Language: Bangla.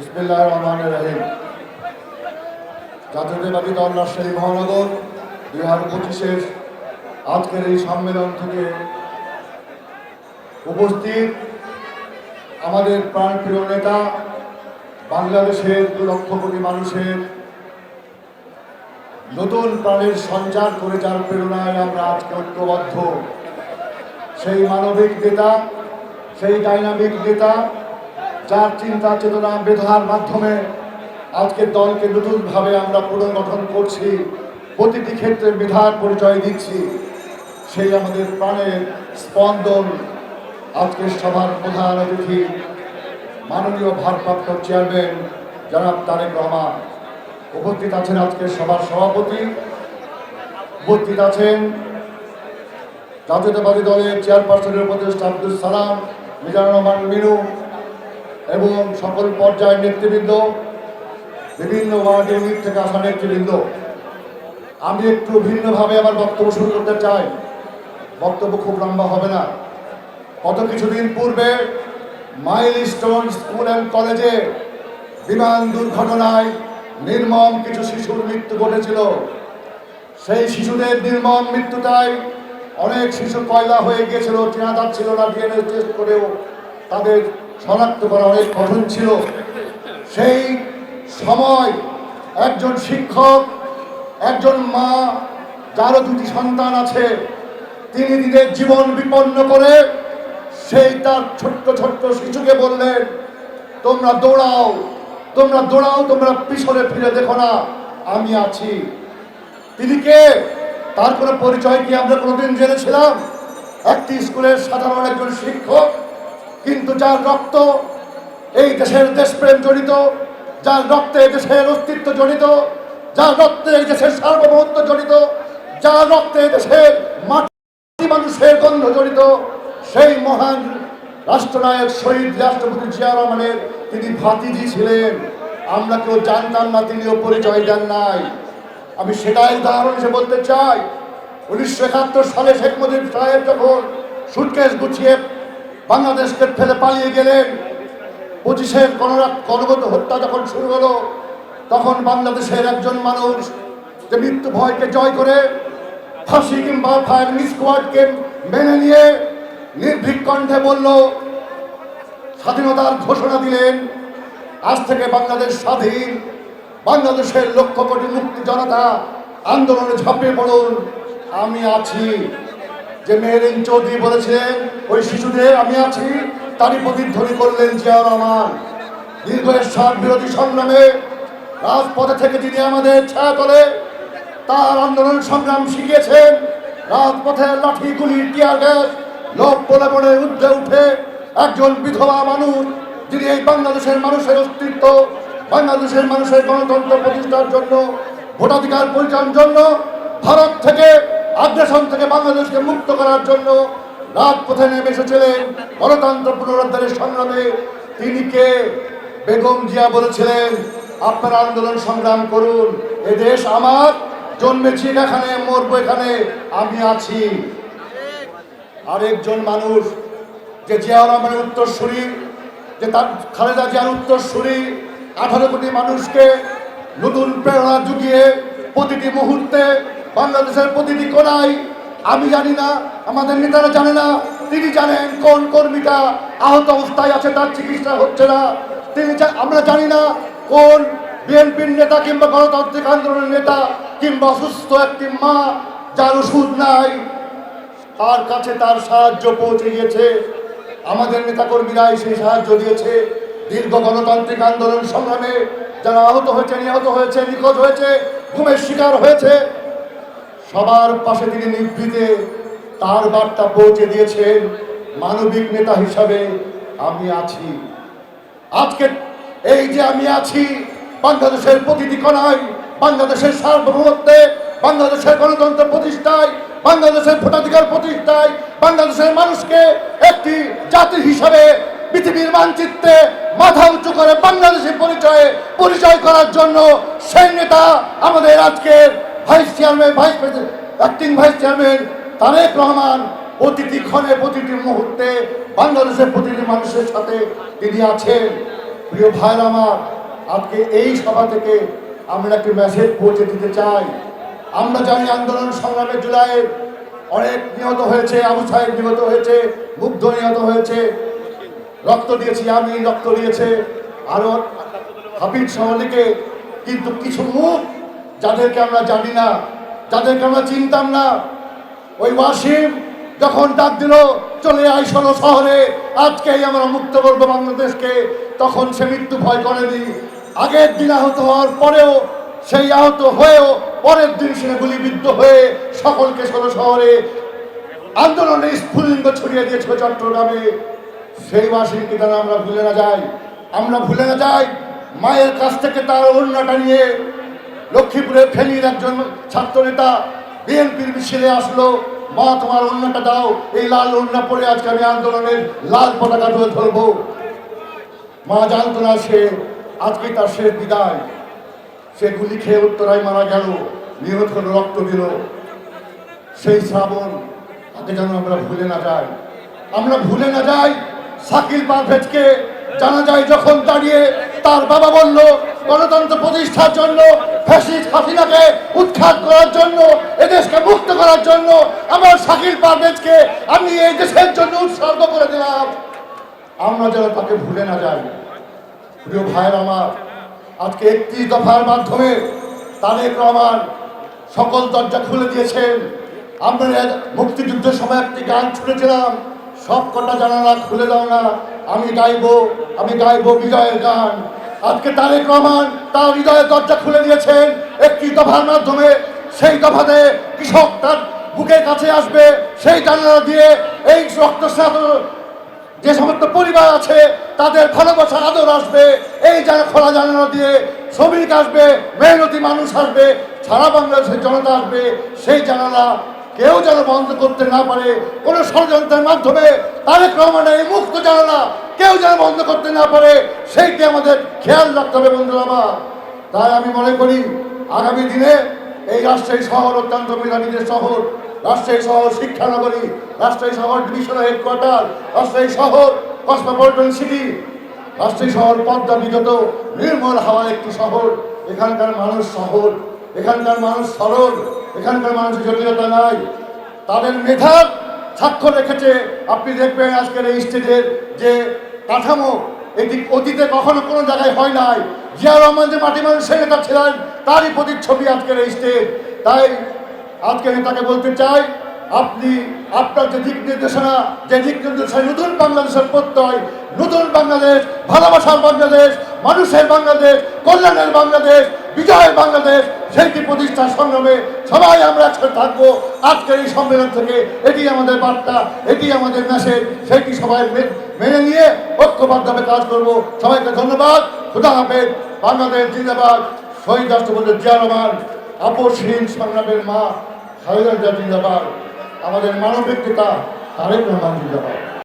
বিসমিল্লাহ রহমান রহিম। জাতীয়তাবাদী দল রাজশাহী মহানগর দুই হাজার পঁচিশের আজকের এই সম্মেলন থেকে উপস্থিত আমাদের প্রাণপ্রিয় নেতা, বাংলাদেশের দু লক্ষ কোটি মানুষের নতুন প্রাণের সঞ্চার করে যার প্রেরণায় আমরা আজকে ঐক্যবদ্ধ। সেই মানবিক নেতা, সেই ডাইনামিক নেতা যার চিন্তা চেতনা বেধার মাধ্যমে আজকের দলকে নতুনভাবে আমরা পুনর্গঠন করছি, প্রতিটি ক্ষেত্রে মেধার পরিচয় দিচ্ছি, সেই আমাদের প্রাণের স্পন্দন আজকের সভার প্রধান অতিথি, মাননীয় ভারপ্রাপ্ত চেয়ারম্যান জনাব তারেক রহমান। উপস্থিত আছেন আজকের সভার সভাপতি। উপস্থিত আছেন জাতীয়তাবাদী দলের চেয়ারপারসনের উপদেষ্টা আব্দুল সালাম, মিজানুর রহমান মিনু এবং সকল পর্যায়ের নেতৃবৃন্দ, বিভিন্ন ওয়ার্ড ইউনিট থেকে আসা নেতৃবৃন্দ, আমি একটু ভিন্নভাবে আমার বক্তব্য শুরু করতে চাই। বক্তব্য খুব লম্বা হবে না। গত কিছুদিন পূর্বে মাইল স্টোন স্কুল অ্যান্ড কলেজে বিমান দুর্ঘটনায় নির্মম কিছু শিশুর মৃত্যু ঘটেছিল। সেই শিশুদের নির্মম মৃত্যুটাই অনেক শিশু কয়লা হয়ে গিয়েছিল, চেনা যাচ্ছিল না, ডিএনএ টেস্ট করেও তাদের শনাক্ত করা অনেক কঠিন ছিল। সেই সময় একজন শিক্ষক, একজন মা, যারও দুটি সন্তান আছে, তিনি নিজের জীবন বিপন্ন করে সেই তার ছোট্ট ছোট্ট শিশুকে বললেন, তোমরা দৌড়াও তোমরা দৌড়াও, তোমরা পিছনে ফিরে দেখো না, আমি আছি। তিনি কে? তার কোনো পরিচয় কি আমরা কোনোদিন জেনেছিলাম? একটি স্কুলের সাধারণ একজন শিক্ষক কিন্তু যার রক্ত এই দেশের দেশপ্রেম জড়িত, যার রক্তে দেশের অস্তিত্ব জড়িত, যার রক্তে এই দেশের সার্বভৌমত্ব জড়িত, যার রক্তে দেশের মাটি মানুষের গন্ধ জড়িত, সেই মহান রাষ্ট্রনায়ক শহীদ রাষ্ট্রপতি জিয়া রহমানের তিনি ভাতিজি ছিলেন। আমরা কেউ জানতাম না, তিনিও পরিচয় দেন নাই। আমি সেটাই উদাহরণ হিসেবে বলতে চাই, উনিশশো একাত্তর সালে শেখ মুজিব সাহেব যখন সুটকেস গুছিয়ে বাংলাদেশকে ফেলে পালিয়ে গেলেন। গণরাত গণগত হত্যা যখন শুরু হলো, তখন বাংলাদেশের একজন মানুষ যে মৃত্যু ভয়কে জয় করে, ফাঁসি কিংবা ফায়ার স্কোয়াডকে মেনে নিয়ে নির্ভীক কণ্ঠে বলল, স্বাধীনতার ঘোষণা দিলেন, আজ থেকে বাংলাদেশ স্বাধীন, বাংলাদেশের লক্ষ কোটি মুক্তি জনতা আন্দোলনে ঝাঁপিয়ে পড়ুন, আমি আছি। যে মেহরিন চৌধুরী বলেছিলেন, ওই শিশুদের আমি আছি, তারই প্রতিধ্বনি করলেন জিয়া রহমান। দীর্ঘ সাত বিরোধী সংগ্রামে রাজপথে থেকে যিনি আমাদের ছায়া করে তার আন্দোলন সংগ্রাম শিখিয়েছেন। রাজপথে লাঠি, গুলি, টিয়ার গ্যাস লোক বলে উঠে উঠে একজন বিধবা মানুষ, যিনি এই বাংলাদেশের মানুষের অস্তিত্ব, বাংলাদেশের মানুষের গণতন্ত্র প্রতিষ্ঠার জন্য, ভোটাধিকার পরিচালনার জন্য, ভারত থেকে আগ্রাসন থেকে বাংলাদেশকে মুক্ত করার জন্য রাজপথে নেমে এসেছিলেন গণতন্ত্র পুনরুদ্ধারের সংগ্রামে। তিনি কে? বেগম জিয়া বলেছিলেন, আপনারা আন্দোলন সংগ্রাম করুন, এ দেশ আমার, জন্মেছি এখানে, মরবো এখানে, আমি আছি। আরেকজন মানুষ, যে জিয়া রহমানের উত্তরসূরি, যে তার খালেদা জিয়ার উত্তরসূরি, আঠারো কোটি মানুষকে নতুন প্রেরণা জুগিয়ে প্রতিটি মুহূর্তে বাংলাদেশের প্রতিটি কোনায়, আমি জানি না, আমাদের নেতারা জানে না, তিনি জানেন কোন কর্মীটা আহত অবস্থায় আছে, তার চিকিৎসা হচ্ছে না। তিনি আমরা জানি না কোন বিএনপির নেতা কিংবা গণতান্ত্রিক আন্দোলনের নেতা কিংবা অসুস্থ একটি মা যার ওষুধ নাই, তার কাছে তার সাহায্য পৌঁছে গিয়েছে। আমাদের নেতাকর্মীরাই সেই সাহায্য দিয়েছে। দীর্ঘ গণতান্ত্রিক আন্দোলন সংগ্রামে যারা আহত হয়েছে, নিহত হয়েছে, নিখোঁজ হয়েছে, ঘুমের শিকার হয়েছে সবার পাশে তিনি নিভৃতে তার বার্তা পৌঁছে দিয়েছেন মানবিক নেতা হিসাবে আমি আছি। আজকে এই যে আমি আছি, বাংলাদেশের প্রতিটি কোনায়, বাংলাদেশের সার্বভৌমত্বে, বাংলাদেশের গণতন্ত্র প্রতিষ্ঠায়, বাংলাদেশের ভোটাধিকার প্রতিষ্ঠায়, বাংলাদেশের মানুষকে একটি জাতি হিসাবে পৃথিবীর মানচিত্রে মাথা উঁচু করে বাংলাদেশের পরিচয়ে পরিচয় করার জন্য সেই নেতা আমাদের আজকের vice chairman vice president acting vice chairman Tarique Rahman প্রতিটি ক্ষণে প্রতিটি মুহূর্তে বাংলাদেশের প্রতিটি মানুষের সাথে তিনি আছেন। প্রিয় ভাইরা আমার, আজকে এই সভা থেকে আমরা একটি মেসেজ পৌঁছে দিতে চাই। আমরা জানি আন্দোলন সংগ্রামে জুলাইয়ের অনেক নিহত হয়েছে, আবু সাহেব নিহত হয়েছে, মুগ্ধ নিহত হয়েছে। রক্ত দিয়েছি আমি, রক্ত দিয়েছে। আরও হাফিজ সমালিকে কিন্তু কিছু মুখ যাদেরকে আমরা জানি না, যাদেরকে আমরা চিনতাম না, ওই ওয়াসিম যখন ডাক দিল, চলে আই ষোলো শহরে, আজকেই আমরা মুক্ত করব বাংলাদেশকে। তখন সে মৃত্যু ভয় করেনি। আগের দিন আহত হওয়ার পরেও, সেই আহত হয়েও পরের দিন সে গুলিবিদ্ধ হয়ে সকলকে ষোলো শহরে আন্দোলনে স্ফুলিঙ্গ ছড়িয়ে দিয়েছিল চট্টগ্রামে। সেই বাসীকে যেন আমরা ভুলে না যাই। আমরা ভুলে না যাই মায়ের কাছ থেকে তার অন্যটা নিয়ে লক্ষ্মীপুরের ফেনীর একজন ছাত্রনেতা বিএনপির মিছিলে আসলো। মা, তোমার অন্যটা দাও, এই লাল অন্য পরে আজকে আমি আন্দোলনের লাল পতাকা তুলে ধরবো। মা জানতো না সে, আজকে তার শেষ বিদায়। সে গুলি খেয়ে উত্তরায় মারা গেল, নিহত রক্ত দিল। সেই শ্রাবণ, তাকে যেন আমরা ভুলে না যাই। আমরা ভুলে না যাই, শাকিল পারভেজকে জানা যায় যখন দাঁড়িয়ে তার বাবা বলল, গণতন্ত্র প্রতিষ্ঠার জন্য, ফ্যাসিস্ট হাসিনাকে উৎখাত করার জন্য, এদেশকে মুক্ত করার জন্য, আমার শাকিল পারভেজকে আমি এই দেশের জন্য উৎসর্গ করে দিলাম। আমরা যেন তাকে ভুলে না যাই। প্রিয় ভাইয়ের আমার, আজকে একত্রিশ দফার মাধ্যমে তারেক রহমান সকল দরজা খুলে দিয়েছেন। আমরা মুক্তিযুদ্ধের সময় একটি গান শুনেছিলাম সব কটা জানালা খুলে দাও না আমি গাইবো আমি গাইবো বিজয়ের গান। আজকে তারেক রহমান তার হৃদয়ের দরজা খুলে দিয়েছেন একটি দফার মাধ্যমে। সেই দফাতে কৃষক তার বুকের কাছে আসবে, সেই জানালা দিয়ে এই রক্তস্নাত যে সমস্ত পরিবার আছে, তাদের ভালোবাসা আদর আসবে। এই যারা খোলা জানানো দিয়ে শ্রমিক আসবে, মেহনতি মানুষ আসবে, সারা বাংলাদেশের জনতা আসবে। সেই জানালা কেউ যেন বন্ধ করতে না পারে, কোনো ষড়যন্ত্রের মাধ্যমে তারেক রহমানের এই মুক্ত জানালা কেউ যেন বন্ধ করতে না পারে, সেইটি আমাদের খেয়াল রাখতে হবে বন্ধুরা আমার। তাই আমি মনে করি, আগামী দিনে এই রাজশাহী শহর অত্যন্ত মেধাবীদের শহর রাজশাহী শহর শিক্ষানগরী রাজশাহী শহর ডিভিশনাল হেডকোয়ার্টার রাজশাহী শহর কসমোপলিটন সিটি রাজশাহী শহর পদ্মা বিগত নির্মল হাওয়া একটি শহর, এখানকার মানুষ শহর, এখানকার মানুষ সরল। এখানকার মানুষের জটিলতা নাই। তাদের মেধার স্বাক্ষর রেখেছে। আপনি দেখবেন আজকের এই স্টেজের যে কাঠামো, এটি অতীতে কখনো কোনো জায়গায় হয় নাই। জিয়া রহমান যে মাটি মানুষের নেতা ছিলেন, তারই প্রতিচ্ছবি আজকের এই স্টেজ। তাই আজকে নেতাকে বলতে চাই, আপনি, আপনার যে দিক নির্দেশনা, যে দিক নির্দেশনা, নতুন বাংলাদেশের প্রত্যয়, নতুন বাংলাদেশ, ভালোবাসার বাংলাদেশ, মানুষের বাংলাদেশ, কল্যাণের বাংলাদেশ বিজয়ের বাংলাদেশ, সেইটি প্রতিষ্ঠার সংগ্রামে সবাই আমরা একসাথে থাকব। আজকের এই সম্মেলন থেকে এটি আমাদের বার্তা, এটি আমাদের মেসেজ সেইটি সবাই মেনে নিয়ে ঐক্যবদ্ধভাবে কাজ করব। সবাইকে ধন্যবাদ। খুদা হাফেজ। বাংলাদেশ জিন্দাবাদ। শহীদ রাষ্ট্রপতি জিয়া আপসহীন সংগ্রামের মা খালেদা জিন্দাবাদ। আমাদের মানবিক পিতা তারেক রহমান জিন্দাবাদ।